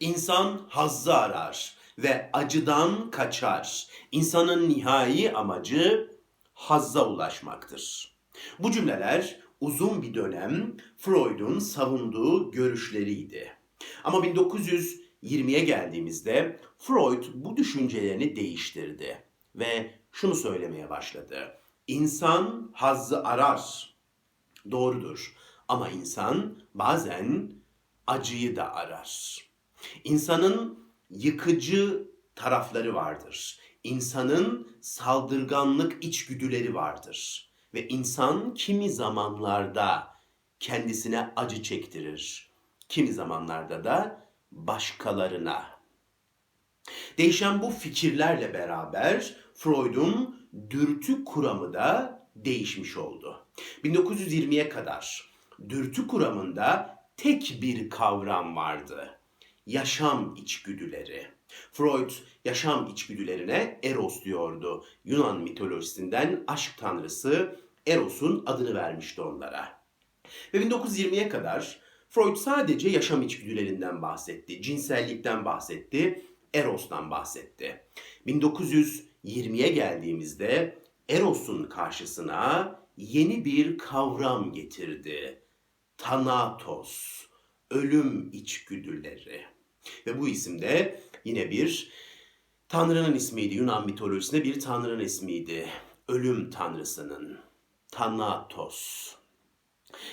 İnsan hazzı arar ve acıdan kaçar. İnsanın nihai amacı hazza ulaşmaktır. Bu cümleler uzun bir dönem Freud'un savunduğu görüşleriydi. Ama 1920'ye geldiğimizde Freud bu düşüncelerini değiştirdi ve şunu söylemeye başladı. İnsan hazzı arar. Doğrudur. Ama insan bazen acıyı da arar. İnsanın yıkıcı tarafları vardır. İnsanın saldırganlık içgüdüleri vardır. Ve insan kimi zamanlarda kendisine acı çektirir. Kimi zamanlarda da başkalarına. Değişen bu fikirlerle beraber Freud'un dürtü kuramı da değişmiş oldu. 1920'ye kadar dürtü kuramında tek bir kavram vardı. Yaşam içgüdüleri. Freud yaşam içgüdülerine Eros diyordu. Yunan mitolojisinden aşk tanrısı Eros'un adını vermişti onlara. Ve 1920'ye kadar Freud sadece yaşam içgüdülerinden bahsetti, cinsellikten bahsetti, Eros'tan bahsetti. 1920'ye geldiğimizde Eros'un karşısına yeni bir kavram getirdi. Thanatos, ölüm içgüdüleri. Ve bu isim de yine bir tanrının ismiydi. Yunan mitolojisinde bir tanrının ismiydi. Ölüm tanrısının. Thanatos.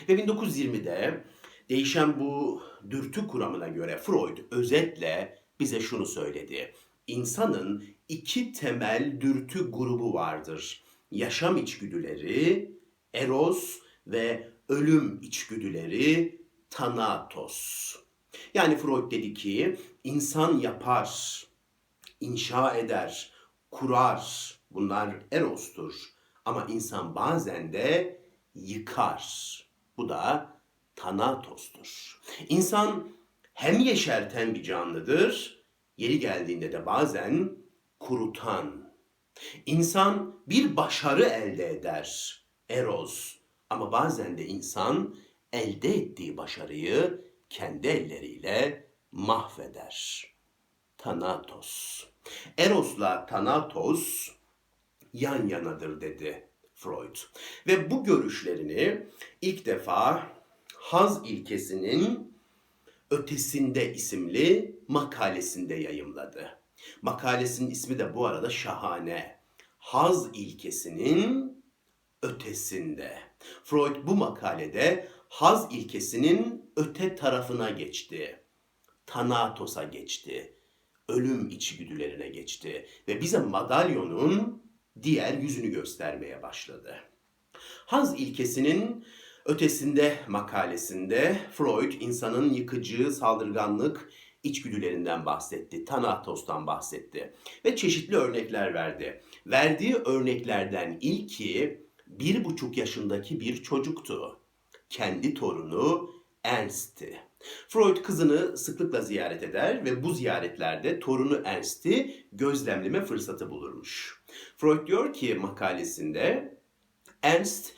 Ve 1920'de değişen bu dürtü kuramına göre Freud özetle bize şunu söyledi. İnsanın iki temel dürtü grubu vardır. Yaşam içgüdüleri, eros ve ölüm içgüdüleri, thanatos. Yani Freud dedi ki insan yapar, inşa eder, kurar. Bunlar erostur. Ama insan bazen de yıkar. Bu da Thanatos'tur. İnsan hem yeşerten bir canlıdır, yeri geldiğinde de bazen kurutan. İnsan bir başarı elde eder, Eros. Ama bazen de insan elde ettiği başarıyı kendi elleriyle mahveder. Thanatos. Eros'la Thanatos yan yanadır dedi Freud. Ve bu görüşlerini ilk defa haz ilkesinin ötesinde isimli makalesinde yayımladı. Makalesinin ismi de bu arada şahane. Haz ilkesinin ötesinde. Freud bu makalede haz ilkesinin öte tarafına geçti. Tanatos'a geçti. Ölüm içgüdülerine geçti ve bize madalyonun diğer yüzünü göstermeye başladı. Haz ilkesinin ötesinde makalesinde Freud insanın yıkıcı saldırganlık içgüdülerinden bahsetti. Tanatos'tan bahsetti ve çeşitli örnekler verdi. Verdiği örneklerden ilki bir buçuk yaşındaki bir çocuktu. Kendi torunu Ernst'ti. Freud kızını sıklıkla ziyaret eder ve bu ziyaretlerde torunu Ernst'i gözlemleme fırsatı bulurmuş. Freud diyor ki makalesinde Ernst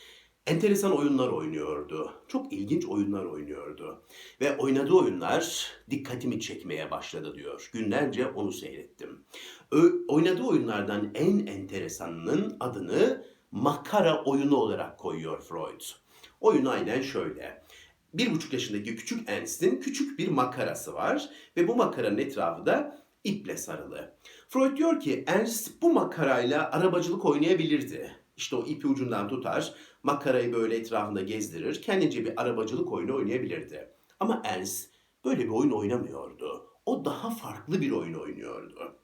enteresan oyunlar oynuyordu. Çok ilginç oyunlar oynuyordu. Ve oynadığı oyunlar dikkatimi çekmeye başladı diyor. Günlerce onu seyrettim. Ö- oynadığı oyunlardan en enteresanının adını makara oyunu olarak koyuyor Freud. Oyun aynen şöyle. Bir buçuk yaşındaki küçük Ernst'in küçük bir makarası var ve bu makaranın etrafı da iple sarılı. Freud diyor ki Ernst bu makarayla arabacılık oynayabilirdi. İşte o ipi ucundan tutar, makarayı böyle etrafında gezdirir, kendince bir arabacılık oyunu oynayabilirdi. Ama Ernst böyle bir oyun oynamıyordu. O daha farklı bir oyun oynuyordu.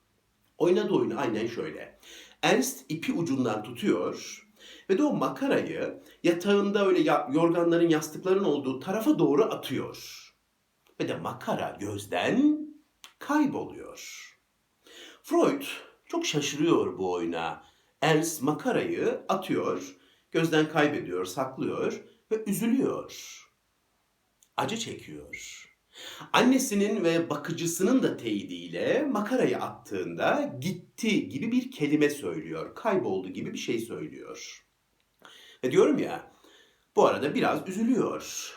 Oynadığı oyun aynen şöyle. Ernst ipi ucundan tutuyor ve de o makarayı yatağında öyle yorganların, yastıkların olduğu tarafa doğru atıyor. Ve de makara gözden kayboluyor. Freud çok şaşırıyor bu oyuna. Ernst makarayı atıyor, gözden kaybediyor, saklıyor ve üzülüyor. Acı çekiyor. Annesinin ve bakıcısının da teyidiyle makarayı attığında gitti gibi bir kelime söylüyor. Kayboldu gibi bir şey söylüyor. Ve diyorum ya bu arada biraz üzülüyor.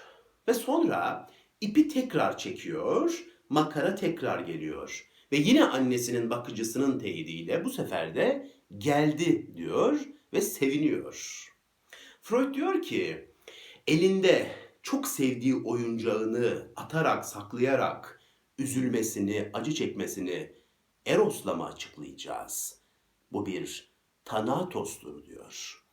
Ve sonra ipi tekrar çekiyor, makara tekrar geliyor. Ve yine annesinin bakıcısının teyidiyle bu sefer de geldi diyor ve seviniyor. Freud diyor ki elinde çok sevdiği oyuncağını atarak, saklayarak üzülmesini, acı çekmesini Eros'la mı açıklayacağız? Bu bir tanatostur diyor.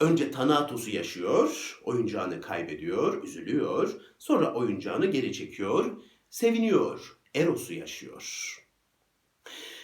Önce tanatosu yaşıyor, oyuncağını kaybediyor, üzülüyor. Sonra oyuncağını geri çekiyor, seviniyor, Eros'u yaşıyor.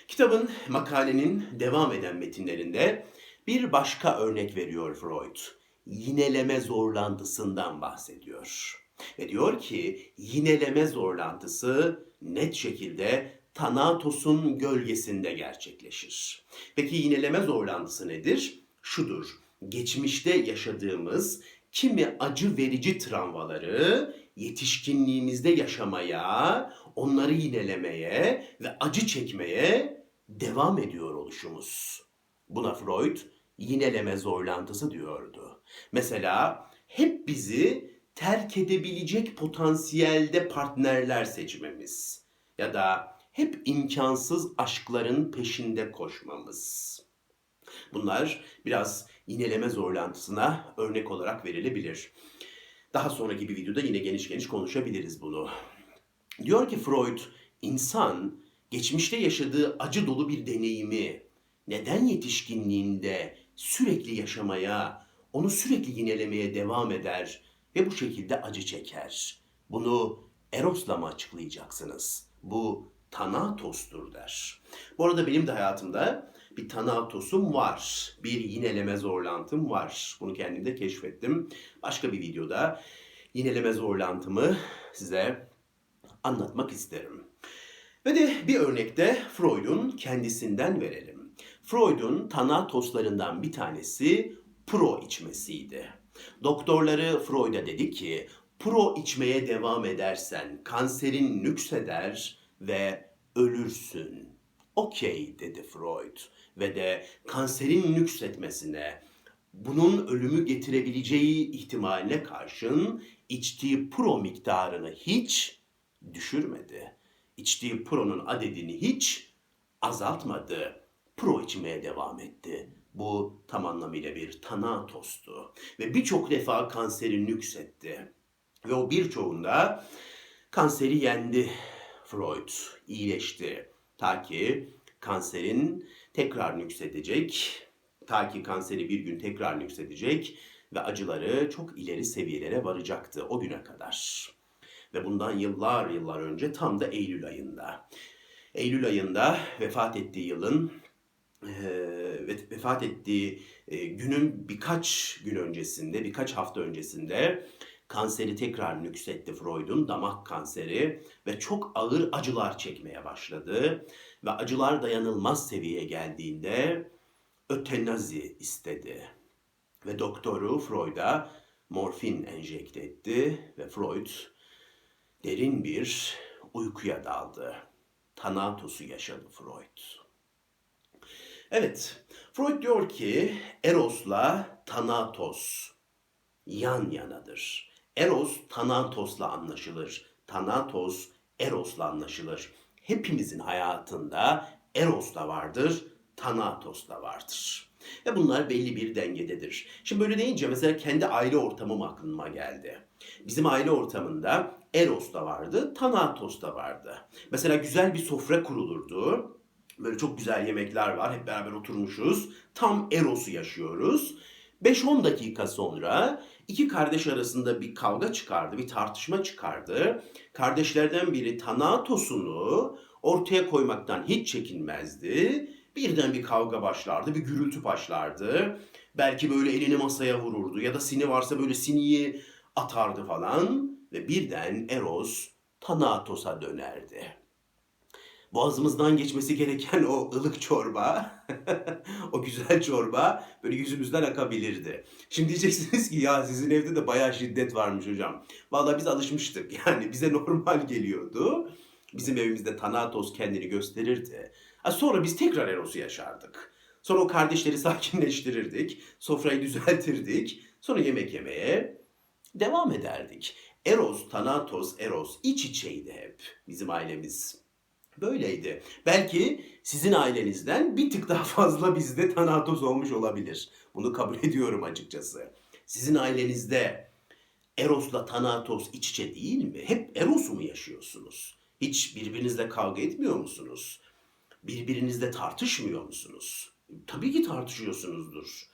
Kitabın, makalenin devam eden metinlerinde bir başka örnek veriyor Freud. Yineleme zorlantısından bahsediyor. Ve diyor ki yineleme zorlantısı net şekilde Tanatos'un gölgesinde gerçekleşir. Peki yineleme zorlantısı nedir? Şudur. Geçmişte yaşadığımız kimi acı verici travmaları yetişkinliğimizde yaşamaya, onları yinelemeye ve acı çekmeye devam ediyor oluşumuz. Buna Freud yineleme zorlantısı diyordu. Mesela hep bizi terk edebilecek potansiyelde partnerler seçmemiz ya da hep imkansız aşkların peşinde koşmamız. Bunlar biraz yineleme zorlantısına örnek olarak verilebilir. Daha sonraki bir videoda yine geniş geniş konuşabiliriz bunu. Diyor ki Freud, insan geçmişte yaşadığı acı dolu bir deneyimi neden yetişkinliğinde sürekli yaşamaya, onu sürekli yinelemeye devam eder ve bu şekilde acı çeker? Bunu Eros'la mı açıklayacaksınız? Bu Tanatos'tur der. Bu arada benim de hayatımda bir Tanatos'um var. Bir yineleme zorlantım var. Bunu kendimde keşfettim. Başka bir videoda yineleme zorlantımı size anlatmak isterim. Ve de bir örnekte Freud'un kendisinden verelim. Freud'un Tanatoslarından bir tanesi pro içmesiydi. Doktorları Freud'a dedi ki, pro içmeye devam edersen kanserin nükseder ve ölürsün. Okey dedi Freud ve de kanserin nüksetmesine, bunun ölümü getirebileceği ihtimaline karşın içtiği pro miktarını hiç düşürmedi. İçtiği pro'nun adedini hiç azaltmadı. Pro içmeye devam etti. Bu tam anlamıyla bir tanatostu. Ve birçok defa kanseri nüksetti. Ve o birçoğunda kanseri yendi Freud. iyileşti. Ta ki kanserin tekrar nüksedecek, ta ki kanseri bir gün tekrar nüksedecek ve acıları çok ileri seviyelere varacaktı o güne kadar. Ve bundan yıllar yıllar önce tam da Eylül ayında. Eylül ayında vefat ettiği yılın ve vefat ettiği günün birkaç gün öncesinde, birkaç hafta öncesinde kanseri tekrar nüksetti Freud'un damak kanseri ve çok ağır acılar çekmeye başladı ve acılar dayanılmaz seviyeye geldiğinde ötenazi istedi. Ve doktoru Freud'a morfin enjekte etti ve Freud derin bir uykuya daldı. Tanatosu yaşadı Freud. Evet, Freud diyor ki Eros'la Thanatos yan yanadır. Eros Tanatos'la anlaşılır. Tanatos Eros'la anlaşılır. Hepimizin hayatında Eros da vardır, Thanatos da vardır. Ve bunlar belli bir dengededir. Şimdi böyle deyince mesela kendi aile ortamım aklıma geldi. Bizim aile ortamında Eros da vardı, Thanatos da vardı. Mesela güzel bir sofra kurulurdu. Böyle çok güzel yemekler var. Hep beraber oturmuşuz. Tam Eros'u yaşıyoruz. 5-10 dakika sonra iki kardeş arasında bir kavga çıkardı, bir tartışma çıkardı. Kardeşlerden biri Tanatos'unu ortaya koymaktan hiç çekinmezdi. Birden bir kavga başlardı, bir gürültü başlardı. Belki böyle elini masaya vururdu ya da sini varsa böyle siniyi atardı falan. Ve birden Eros Tanatos'a dönerdi boğazımızdan geçmesi gereken o ılık çorba, o güzel çorba böyle yüzümüzden akabilirdi. Şimdi diyeceksiniz ki ya sizin evde de bayağı şiddet varmış hocam. Vallahi biz alışmıştık yani bize normal geliyordu. Bizim evimizde Thanatos kendini gösterirdi. Sonra biz tekrar Eros'u yaşardık. Sonra o kardeşleri sakinleştirirdik. Sofrayı düzeltirdik. Sonra yemek yemeye devam ederdik. Eros, Thanatos, Eros iç içeydi hep bizim ailemiz. Böyleydi. Belki sizin ailenizden bir tık daha fazla bizde Thanatos olmuş olabilir. Bunu kabul ediyorum açıkçası. Sizin ailenizde Eros'la Thanatos iç içe değil mi? Hep Eros'u mu yaşıyorsunuz? Hiç birbirinizle kavga etmiyor musunuz? Birbirinizle tartışmıyor musunuz? Tabii ki tartışıyorsunuzdur.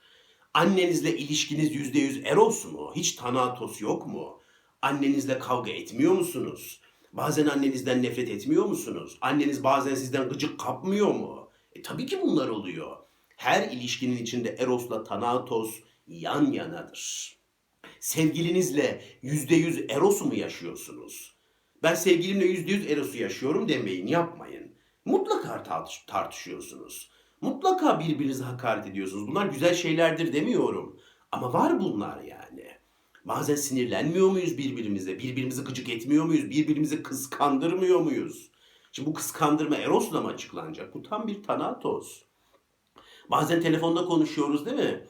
Annenizle ilişkiniz yüzde yüz Eros mu? Hiç Thanatos yok mu? Annenizle kavga etmiyor musunuz? Bazen annenizden nefret etmiyor musunuz? Anneniz bazen sizden gıcık kapmıyor mu? E tabii ki bunlar oluyor. Her ilişkinin içinde Eros'la Thanatos yan yanadır. Sevgilinizle yüzde yüz Eros'u mu yaşıyorsunuz? Ben sevgilimle yüzde yüz Eros'u yaşıyorum demeyin, yapmayın. Mutlaka tartış- tartışıyorsunuz. Mutlaka birbirinize hakaret ediyorsunuz. Bunlar güzel şeylerdir demiyorum. Ama var bunlar yani. Bazen sinirlenmiyor muyuz birbirimize? Birbirimizi gıcık etmiyor muyuz? Birbirimizi kıskandırmıyor muyuz? Şimdi bu kıskandırma Eros'la mı açıklanacak? Bu tam bir tanatos. Bazen telefonda konuşuyoruz değil mi?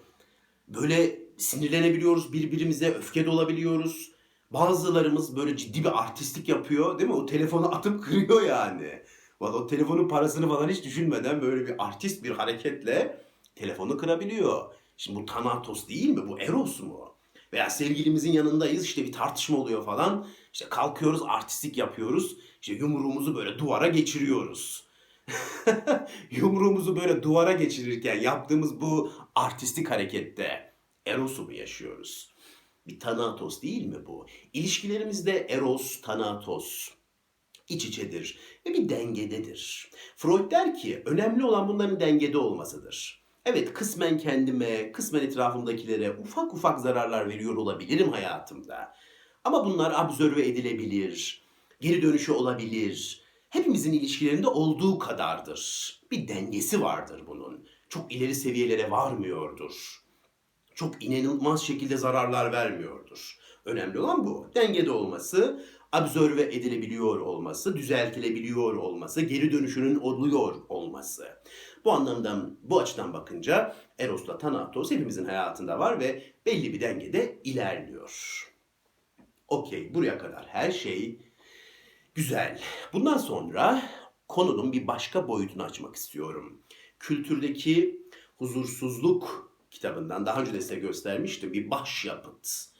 Böyle sinirlenebiliyoruz birbirimize, öfke dolabiliyoruz. Bazılarımız böyle ciddi bir artistlik yapıyor değil mi? O telefonu atıp kırıyor yani. Valla o telefonun parasını falan hiç düşünmeden böyle bir artist bir hareketle telefonu kırabiliyor. Şimdi bu Thanatos değil mi? Bu Eros mu? Veya sevgilimizin yanındayız işte bir tartışma oluyor falan. İşte kalkıyoruz artistik yapıyoruz. İşte yumruğumuzu böyle duvara geçiriyoruz. Yumruğumuzu böyle duvara geçirirken yaptığımız bu artistik harekette Eros'u mu yaşıyoruz? Bir Thanatos değil mi bu? İlişkilerimizde Eros, Thanatos iç içedir ve bir dengededir. Freud der ki önemli olan bunların dengede olmasıdır. Evet kısmen kendime, kısmen etrafımdakilere ufak ufak zararlar veriyor olabilirim hayatımda. Ama bunlar absorbe edilebilir, geri dönüşü olabilir. Hepimizin ilişkilerinde olduğu kadardır. Bir dengesi vardır bunun. Çok ileri seviyelere varmıyordur. Çok inanılmaz şekilde zararlar vermiyordur. Önemli olan bu. Dengede olması, absorbe edilebiliyor olması, düzeltilebiliyor olması, geri dönüşünün oluyor olması. Bu anlamdan, bu açıdan bakınca Eros'la Thanatos hepimizin hayatında var ve belli bir dengede ilerliyor. Okey, buraya kadar her şey güzel. Bundan sonra konunun bir başka boyutunu açmak istiyorum. Kültürdeki huzursuzluk kitabından daha önce de size göstermiştim bir başyapıt.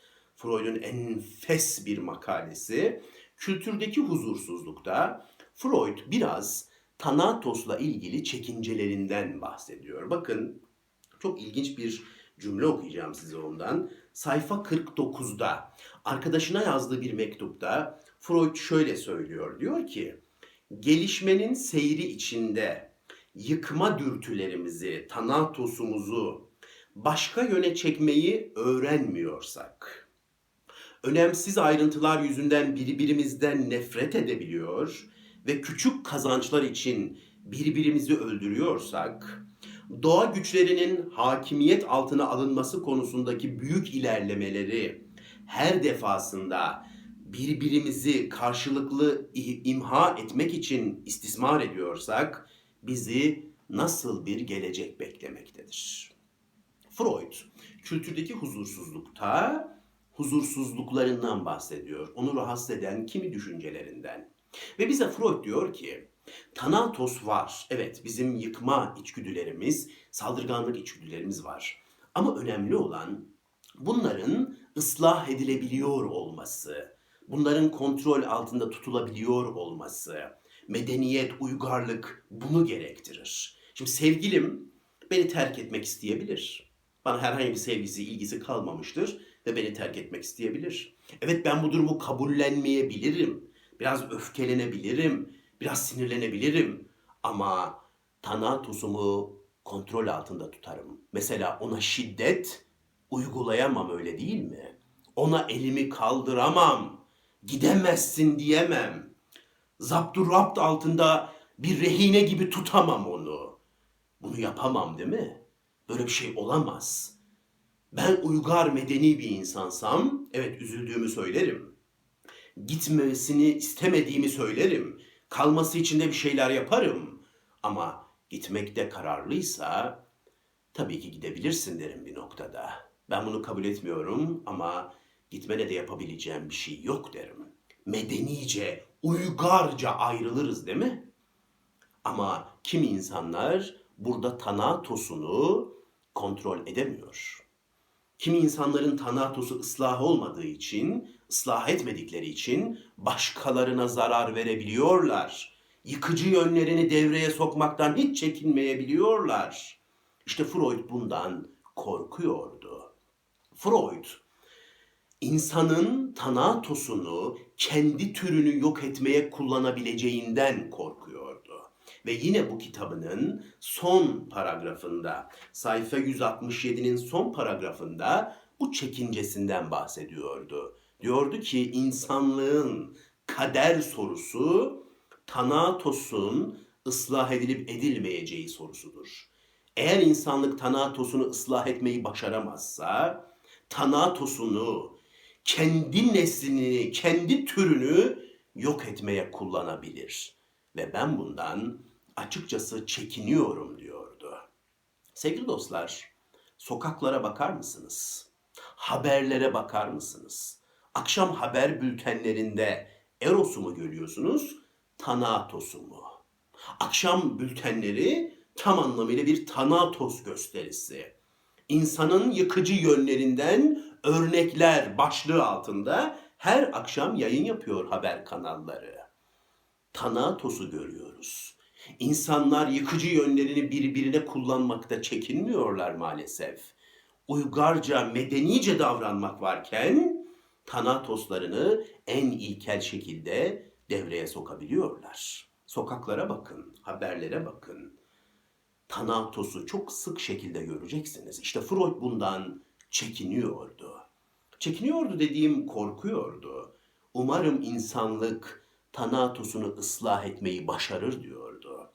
Freud'un enfes bir makalesi. Kültürdeki huzursuzlukta Freud biraz Thanatos'la ilgili çekincelerinden bahsediyor. Bakın çok ilginç bir cümle okuyacağım size ondan. Sayfa 49'da arkadaşına yazdığı bir mektupta Freud şöyle söylüyor. Diyor ki gelişmenin seyri içinde yıkma dürtülerimizi, Thanatos'umuzu başka yöne çekmeyi öğrenmiyorsak, önemsiz ayrıntılar yüzünden birbirimizden nefret edebiliyor ve küçük kazançlar için birbirimizi öldürüyorsak, doğa güçlerinin hakimiyet altına alınması konusundaki büyük ilerlemeleri her defasında birbirimizi karşılıklı imha etmek için istismar ediyorsak bizi nasıl bir gelecek beklemektedir? Freud kültürdeki huzursuzlukta huzursuzluklarından bahsediyor. Onu rahatsız eden kimi düşüncelerinden. Ve bize Freud diyor ki Thanatos var. Evet bizim yıkma içgüdülerimiz, saldırganlık içgüdülerimiz var. Ama önemli olan bunların ıslah edilebiliyor olması, bunların kontrol altında tutulabiliyor olması, medeniyet, uygarlık bunu gerektirir. Şimdi sevgilim beni terk etmek isteyebilir. Bana herhangi bir sevgisi, ilgisi kalmamıştır ve beni terk etmek isteyebilir. Evet ben bu durumu kabullenmeyebilirim. Biraz öfkelenebilirim, biraz sinirlenebilirim. Ama Thanatos'umu kontrol altında tutarım. Mesela ona şiddet uygulayamam öyle değil mi? Ona elimi kaldıramam. Gidemezsin diyemem. Zapturapt altında bir rehine gibi tutamam onu. Bunu yapamam değil mi? Böyle bir şey olamaz. Ben uygar medeni bir insansam, evet üzüldüğümü söylerim. Gitmesini istemediğimi söylerim. Kalması için de bir şeyler yaparım. Ama gitmekte kararlıysa tabii ki gidebilirsin derim bir noktada. Ben bunu kabul etmiyorum ama Gitmene de yapabileceğim bir şey yok derim. Medenice, uygarca ayrılırız değil mi? Ama kimi insanlar burada tanatosunu kontrol edemiyor. Kimi insanların tanatosu ıslah olmadığı için, ıslah etmedikleri için başkalarına zarar verebiliyorlar. Yıkıcı yönlerini devreye sokmaktan hiç çekinmeyebiliyorlar. İşte Freud bundan korkuyordu. Freud insanın tanatosunu kendi türünü yok etmeye kullanabileceğinden korkuyordu. Ve yine bu kitabının son paragrafında, sayfa 167'nin son paragrafında bu çekincesinden bahsediyordu. Diyordu ki insanlığın kader sorusu tanatosun ıslah edilip edilmeyeceği sorusudur. Eğer insanlık tanatosunu ıslah etmeyi başaramazsa, tanatosunu, kendi neslini, kendi türünü yok etmeye kullanabilir. Ve ben bundan açıkçası çekiniyorum diyordu. Sevgili dostlar, sokaklara bakar mısınız? Haberlere bakar mısınız? Akşam haber bültenlerinde Eros'u mu görüyorsunuz, Tanatos'u mu? Akşam bültenleri tam anlamıyla bir Tanatos gösterisi. İnsanın yıkıcı yönlerinden örnekler başlığı altında her akşam yayın yapıyor haber kanalları. Tanatos'u görüyoruz. İnsanlar yıkıcı yönlerini birbirine kullanmakta çekinmiyorlar maalesef. Uygarca, medenice davranmak varken Tanatoslarını en ilkel şekilde devreye sokabiliyorlar. Sokaklara bakın, haberlere bakın. Tanatos'u çok sık şekilde göreceksiniz. İşte Freud bundan çekiniyordu. Çekiniyordu dediğim korkuyordu. Umarım insanlık Tanatos'unu ıslah etmeyi başarır diyordu.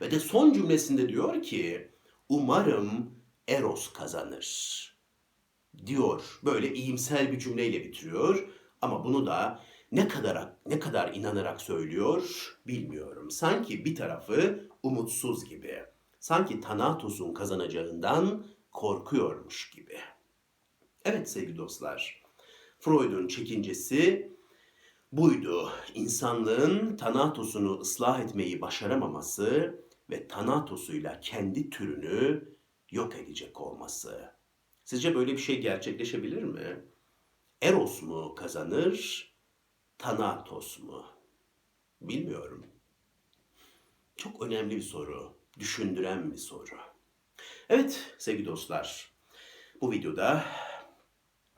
Ve de son cümlesinde diyor ki umarım Eros kazanır diyor. Böyle iyimser bir cümleyle bitiriyor ama bunu da ne kadar ne kadar inanarak söylüyor bilmiyorum. Sanki bir tarafı umutsuz gibi. Sanki Tanatos'un kazanacağından korkuyormuş gibi. Evet sevgili dostlar. Freud'un çekincesi buydu. İnsanlığın Tanatos'unu ıslah etmeyi başaramaması ve Tanatos'uyla kendi türünü yok edecek olması. Sizce böyle bir şey gerçekleşebilir mi? Eros mu kazanır, Thanatos mu? Bilmiyorum. Çok önemli bir soru, düşündüren bir soru. Evet sevgili dostlar, bu videoda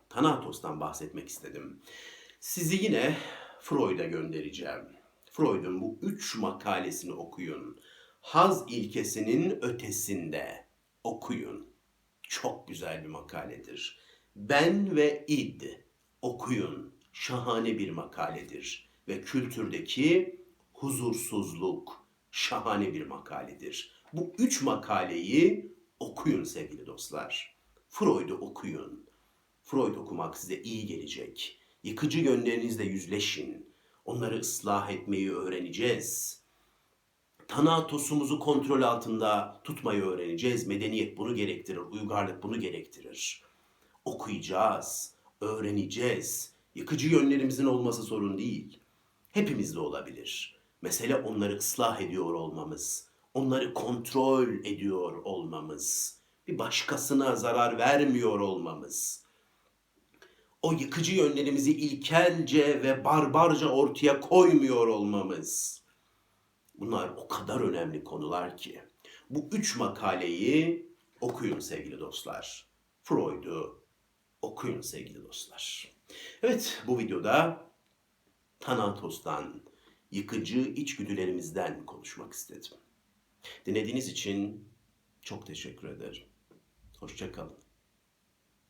Thanatos'tan bahsetmek istedim. Sizi yine Freud'a göndereceğim. Freud'un bu üç makalesini okuyun. Haz ilkesinin ötesinde okuyun. Çok güzel bir makaledir. Ben ve id okuyun. Şahane bir makaledir ve kültürdeki huzursuzluk şahane bir makaledir. Bu üç makaleyi okuyun sevgili dostlar. Freud'u okuyun. Freud okumak size iyi gelecek. Yıkıcı yönlerinizle yüzleşin. Onları ıslah etmeyi öğreneceğiz. Tanatosumuzu kontrol altında tutmayı öğreneceğiz. Medeniyet bunu gerektirir, uygarlık bunu gerektirir. Okuyacağız, öğreneceğiz. Yıkıcı yönlerimizin olması sorun değil. Hepimizde olabilir. Mesele onları ıslah ediyor olmamız, onları kontrol ediyor olmamız, bir başkasına zarar vermiyor olmamız. O yıkıcı yönlerimizi ilkelce ve barbarca ortaya koymuyor olmamız. Bunlar o kadar önemli konular ki. Bu üç makaleyi okuyun sevgili dostlar. Freud'u okuyun sevgili dostlar. Evet bu videoda Thanatos'tan, yıkıcı içgüdülerimizden konuşmak istedim. Dinlediğiniz için çok teşekkür ederim. Hoşçakalın.